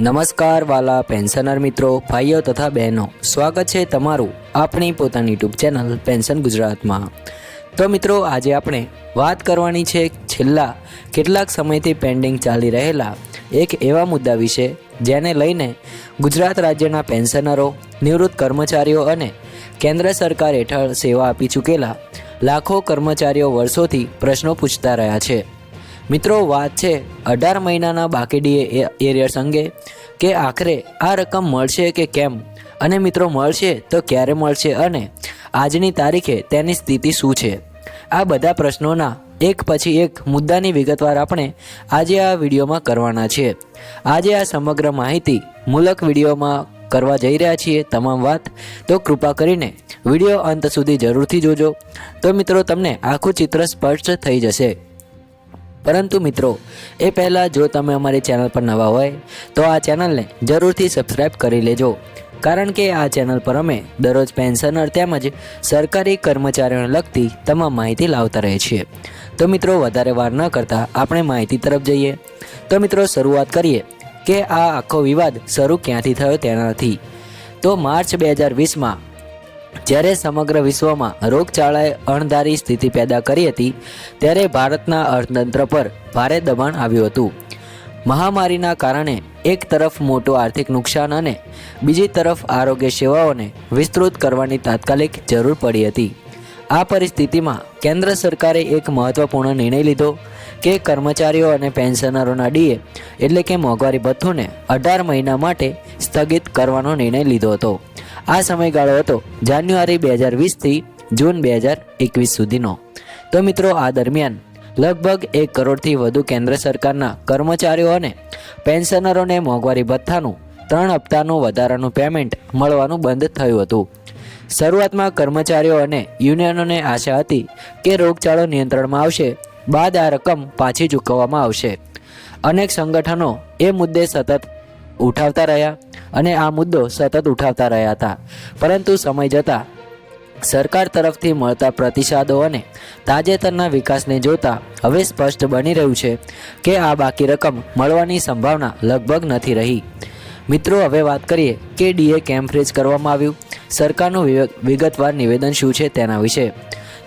નમસ્કાર વાલા પેન્શનર મિત્રો, ભાઈઓ તથા બહેનો. સ્વાગત છે તમારું આપણી પોતાની યુટ્યુબ ચેનલ પેન્શન ગુજરાતમાં. તો મિત્રો, આજે આપણે વાત કરવાની છે છેલ્લા કેટલાક સમયથી પેન્ડિંગ ચાલી રહેલા એક એવા મુદ્દા વિશે, જેને લઈને ગુજરાત રાજ્યના પેન્શનરો નિવૃત્ત કર્મચારીઓ અને કેન્દ્ર સરકાર હેઠળ સેવા આપી ચૂકેલા લાખો કર્મચારીઓ વર્ષોથી પ્રશ્નો પૂછતા રહ્યા છે. મિત્રો, વાત છે અઢાર મહિનાના બાકી ડીએ એરિયર્સ અંગે. કે આખરે આ રકમ મળશે કે કેમ? અને મિત્રો, મળશે તો ક્યારે મળશે અને આજની તારીખે તેની સ્થિતિ શું છે? આ બધા પ્રશ્નોના એક પછી એક મુદ્દાની વિગતવાર આપણે આજે આ વિડીયોમાં કરવાના છે આજે આ સમગ્ર માહિતી મૂલક વિડીયોમાં કરવા જઈ રહ્યા છીએ. તમામ વાત તો કૃપા કરીને વીડિયો અંત સુધી જરૂરથી જોજો. તો મિત્રો, તમને આખું ચિત્ર સ્પષ્ટ થઈ જશે. પરંતુ મિત્રો, એ પહેલાં જો તમે અમારી ચેનલ પર નવા હોય, તો આ ચેનલને જરૂરથી સબસ્ક્રાઈબ કરી લેજો. કારણ કે આ ચેનલ પર અમે દરરોજ પેન્શનર તેમજ સરકારી કર્મચારીઓને લગતી તમામ માહિતી લાવતા રહીએ છીએ. તો મિત્રો, વધારે વાર ન કરતાં આપણે માહિતી તરફ જઈએ. તો મિત્રો, શરૂઆત કરીએ કે આ આખો વિવાદ શરૂ ક્યાંથી થયો તેનાથી. તો માર્ચ બે હજાર વીસમાં જ્યારે સમગ્ર વિશ્વમાં રોગચાળાએ અણધારી સ્થિતિ પેદા કરી હતી, ત્યારે ભારતના અર્થતંત્ર પર ભારે દબાણ આવ્યું હતું. મહામારીના કારણે એક તરફ મોટું આર્થિક નુકસાન અને બીજી તરફ આરોગ્ય સેવાઓને વિસ્તૃત કરવાની તાત્કાલિક જરૂર પડી હતી. આ પરિસ્થિતિમાં કેન્દ્ર સરકારે એક મહત્વપૂર્ણ નિર્ણય લીધો કે કર્મચારીઓ અને પેન્શનરોના ડીએ એટલે કે મોંઘવારી ભથ્થુને અઢાર મહિના માટે સ્થગિત કરવાનો નિર્ણય લીધો હતો. આ સમયગાળો હતો જાન્યુઆરી બે હજાર વીસથી જૂન બે હજાર એકવીસ સુધીનો. તો મિત્રો, આ દરમિયાન લગભગ એક કરોડથી વધુ કેન્દ્ર સરકારના કર્મચારીઓ અને પેન્શનરોને મોંઘવારી ભથ્થાનું ત્રણ હપ્તાનું વધારાનું પેમેન્ટ મળવાનું બંધ થયું હતું. શરૂઆતમાં કર્મચારીઓ અને યુનિયનોને આશા હતી કે રોગચાળો નિયંત્રણમાં આવશે, બાદ આ રકમ પાછી ચૂકવવામાં આવશે. અનેક સંગઠનો એ મુદ્દે સતત ઉઠાવતા રહ્યા. અને આ મુદ્દો સતત ઉઠાવતા રહ્યા હતા. પરંતુ સમય જતાં સરકાર તરફથી મળતા પ્રતિસાદો અને તાજેતરના વિકાસને જોતા હવે સ્પષ્ટ બની રહ્યું છે કે આ બાકી રકમ મળવાની સંભાવના લગભગ નથી રહી. મિત્રો, હવે વાત કરીએ કે ડીએ કેમ ફ્રીઝ કરવામાં આવ્યું? સરકારનું વિગતવાર નિવેદન શું છે તેના વિશે?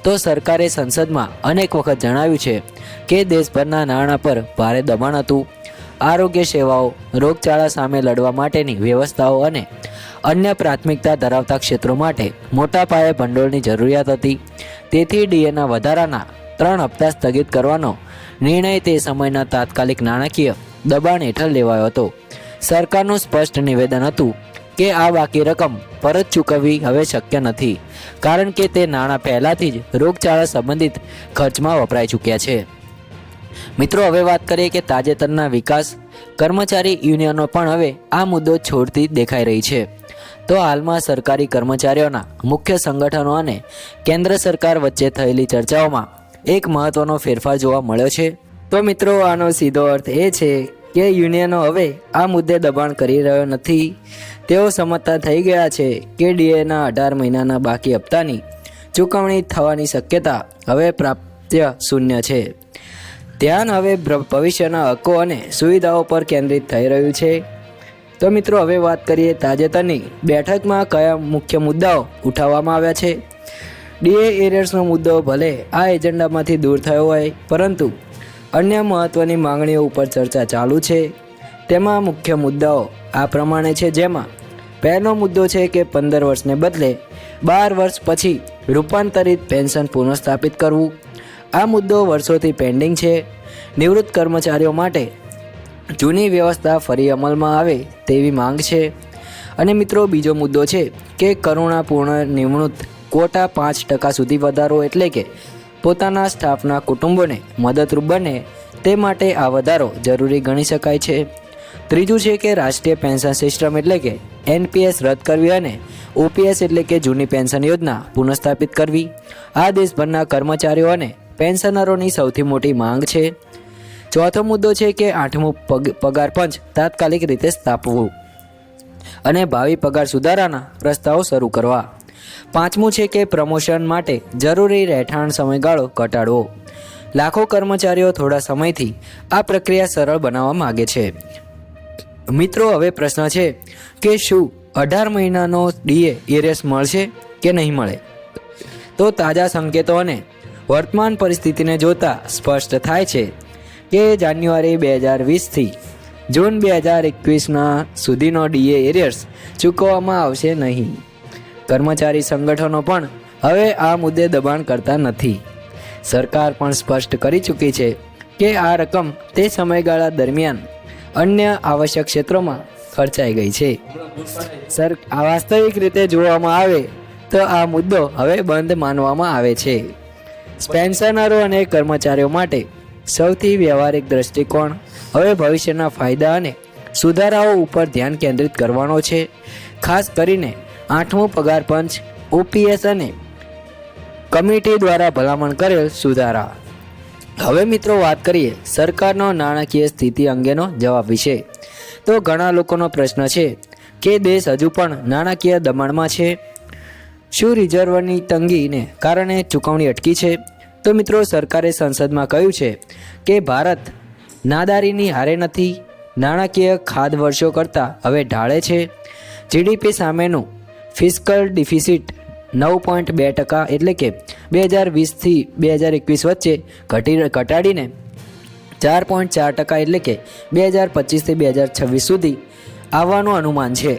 તો સરકારે સંસદમાં અનેક વખત જણાવ્યું છે કે દેશભરના નાણાં પર ભારે દબાણ હતું. આરોગ્ય સેવાઓ, રોગચાળા સામે લડવા માટેની વ્યવસ્થાઓ અને અન્ય પ્રાથમિકતા ધરાવતા ક્ષેત્રો માટે મોટા પાયે ભંડોળની જરૂરિયાત હતી. તેથી ડીએના વધારાના ત્રણ હપ્તા સ્થગિત કરવાનો નિર્ણય તે સમયના તાત્કાલિક નાણાકીય દબાણ હેઠળ લેવાયો હતો. સરકારનું સ્પષ્ટ નિવેદન હતું કે આ બાકી રકમ પરત ચૂકવવી હવે શક્ય નથી, કારણ કે તે નાણાં પહેલાંથી જ રોગચાળા સંબંધિત ખર્ચમાં વપરાઈ ચૂક્યા છે. મિત્રો, હવે વાત કરીએ કે તાજેતરના વિકાસ. કર્મચારી યુનિયનો પણ હવે આ મુદ્દો છોડતી દેખાઈ રહી છે. તો હાલમાં સરકારી કર્મચારીઓના, મુખ્ય સંગઠનો અને કેન્દ્ર સરકાર વચ્ચે થયેલી ચર્ચાઓમાં એક મહત્વનો ફેરફાર જોવા મળ્યો છે. તો મિત્રો, આનો સીધો અર્થ એ છે કે યુનિયનો હવે આ મુદ્દે દબાણ કરી રહ્યો નથી. તેઓ સમજતા થઈ ગયા છે કે ડીએના અઢાર મહિનાના બાકી હપ્તાની ચૂકવણી થવાની શક્યતા હવે પ્રાપ્ય શૂન્ય છે. ધ્યાન હવે ભવિષ્યના હકો અને સુવિધાઓ પર કેન્દ્રિત થઈ રહ્યું છે. તો મિત્રો, હવે વાત કરીએ તાજેતરની. બેઠકમાં કયા મુખ્ય મુદ્દાઓ ઉઠાવવામાં આવ્યા છે? ડીએ એરિયર્સનો મુદ્દો ભલે આ એજન્ડામાંથી દૂર થયો હોય, પરંતુ અન્ય મહત્ત્વની માંગણીઓ ઉપર ચર્ચા ચાલુ છે. તેમાં મુખ્ય મુદ્દાઓ આ પ્રમાણે છે, જેમાં પહેલો મુદ્દો છે કે પંદર વર્ષને બદલે બાર વર્ષ પછી રૂપાંતરિત પેન્શન પુનઃસ્થાપિત કરવું. આ મુદ્દો વર્ષોથી પેન્ડિંગ છે. નિવૃત્ત કર્મચારીઓ માટે જૂની વ્યવસ્થા ફરી અમલમાં આવે તેવી માંગ છે. અને મિત્રો, બીજો મુદ્દો છે કે કરુણાપૂર્ણ નિમણૂક કોટા પાંચ ટકા સુધી વધારો એટલે કે પોતાના સ્ટાફના કુટુંબોને મદદરૂપ બને તે માટે આ વધારો જરૂરી ગણી શકાય છે. ત્રીજું છે કે રાષ્ટ્રીય પેન્શન સિસ્ટમ એટલે કે એનપીએસ રદ કરવી અને ઓપીએસ એટલે કે જૂની પેન્શન યોજના પુનઃસ્થાપિત કરવી. આ દેશભરના કર્મચારીઓ અને પેન્શનરોની સૌથી મોટી માંગ છે. ચોથો મુદ્દો છે કે આઠમું પગ, પગાર પંચ તાત્કાલિક રીતે સ્થાપવું અને ભાવિ પગાર સુધારાના રસ્તાઓ શરૂ કરવા. પાંચમું છે કે પ્રમોશન માટે જરૂરી રહેઠાણ સમયગાળો ઘટાડવો. લાખો કર્મચારીઓ થોડા સમયથી આ પ્રક્રિયા સરળ બનાવવા માગે છે. મિત્રો, હવે પ્રશ્ન છે કે શું અઢાર મહિનાનો ડીએ એરેસ મળશે કે નહીં મળે? તો તાજા સંકેતો અને વર્તમાન પરિસ્થિતિને જોતા સ્પષ્ટ થાય છે કે જાન્યુઆરી બે હજાર વીસથી જૂન બે હજાર એકવીસના સુધીનો ડીએ એરિયર્સ ચૂકવવામાં આવશે નહીં. કર્મચારી સંગઠનો પણ હવે આ મુદ્દે દબાણ કરતા નથી. સરકાર પણ સ્પષ્ટ કરી ચૂકી છે કે આ રકમ તે સમયગાળા દરમિયાન અન્ય આવશ્યક ક્ષેત્રોમાં ખર્ચાઈ ગઈ છે. સર વાસ્તવિક રીતે જોવામાં આવે તો આ મુદ્દો હવે બંધ માનવામાં આવે છે. પેન્શનરો અને કર્મચારીઓ માટે સૌથી વ્યવહારિક દ્રષ્ટિકોણ હવે ભવિષ્યના ફાયદા અને સુધારાઓ ઉપર ધ્યાન કેન્દ્રિત કરવાનો છે. ખાસ કરીને આઠમું પગાર પંચ, ઓપીએસ અને કમિટી દ્વારા ભલામણ કરેલ સુધારા. હવે મિત્રો વાત કરીએ સરકારનો નાણાકીય સ્થિતિ અંગેનો જવાબ વિશે. તો ઘણા લોકોનો પ્રશ્ન છે કે દેશ હજુ પણ નાણાકીય દબાણમાં છે? શું રિઝર્વની તંગીને કારણે ચૂકવણી અટકી છે? તો મિત્રો, સરકારે સંસદમાં કહ્યું છે કે ભારત નાદારીની હારે નથી, નાણાકીય ખાદ વર્ષો કરતાં હવે ઢાળે છે. જીડીપી સામેનું ફિસ્કલ ડિફિસિટ નવ પોઈન્ટ બે ટકા એટલે કે બે હજાર વીસથી બે હજાર એકવીસ વચ્ચે ઘટી ઘટાડીને ચાર પોઈન્ટ ચાર ટકા એટલે કે બે હજાર પચીસથી બે હજાર છવ્વીસ સુધી આવવાનું અનુમાન છે.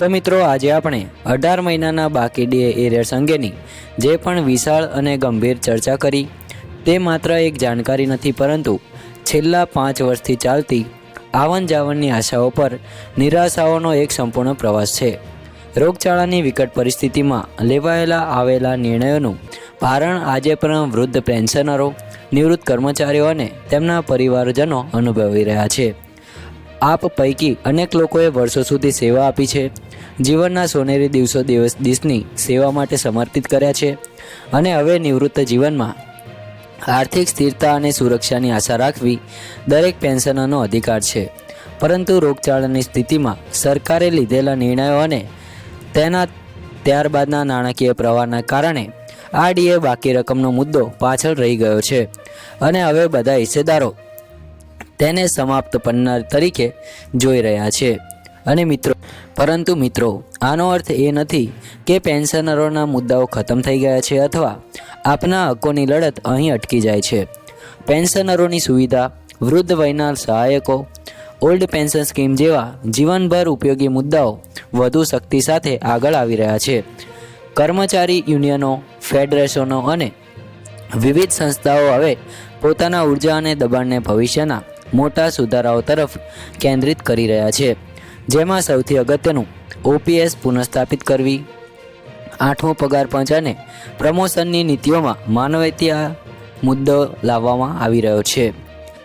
તો મિત્રો, આજે આપણે અઢાર મહિનાના બાકી ડે એરિયર્સ અંગેની જે પણ વિશાળ અને ગંભીર ચર્ચા કરી. તે માત્ર એક જાણકારી નથી, પરંતુ છેલ્લા પાંચ વર્ષથી ચાલતી આવન જાવનની આશાઓ પર નિરાશાઓનો એક સંપૂર્ણ પ્રવાસ છે. રોગચાળાની વિકટ પરિસ્થિતિમાં લેવાયેલા આવેલા નિર્ણયોનું ભારણ આજે પણ વૃદ્ધ પેન્શનરો, નિવૃત્ત કર્મચારીઓ અને તેમના પરિવારજનો અનુભવી રહ્યા છે. આપ પૈકી અનેક લોકોએ વર્ષો સુધી સેવા આપી છે. જીવનના સોનેરી દિવસો દિવસ દેશની સેવા માટે સમર્પિત કર્યા છે અને હવે નિવૃત્ત જીવનમાં આર્થિક સ્થિરતા અને સુરક્ષાની આશા રાખવી દરેક પેન્શનરનો અધિકાર છે. પરંતુ રોગચાળાની સ્થિતિમાં સરકારે લીધેલા નિર્ણયો અને તેના ત્યારબાદના નાણાકીય પ્રવાહના કારણે આ ડીએ બાકી રકમનો મુદ્દો પાછળ રહી ગયો છે અને હવે બધા હિસ્સેદારો તેને સમાપ્ત પન્નાર તરીકે જોઈ રહ્યા છે. અને મિત્રો પરંતુ મિત્રો, આનો અર્થ એ નથી કે પેન્શનરોના મુદ્દાઓ ખતમ થઈ ગયા છે અથવા આપના હકોની લડત અહીં અટકી જાય છે. પેન્શનરોની સુવિધા, વૃદ્ધ વયના સહાયકો, ઓલ્ડ પેન્શન સ્કીમ જેવા જીવનભર ઉપયોગી મુદ્દાઓ વધુ શક્તિ સાથે આગળ આવી રહ્યા છે. કર્મચારી યુનિયનો, ફેડરેશનો અને વિવિધ સંસ્થાઓ હવે પોતાના ઊર્જા અને દબાણને ભવિષ્યના મોટા સુધારાઓ તરફ કેન્દ્રિત કરી રહ્યા છે. જેમાં સૌથી અગત્યનું ઓપીએસ પુનઃસ્થાપિત કરવી, આઠમો પગાર પંચ અને પ્રમોશનની નીતિઓમાં માનવતીય મુદ્દો લાવવામાં આવી રહ્યો છે.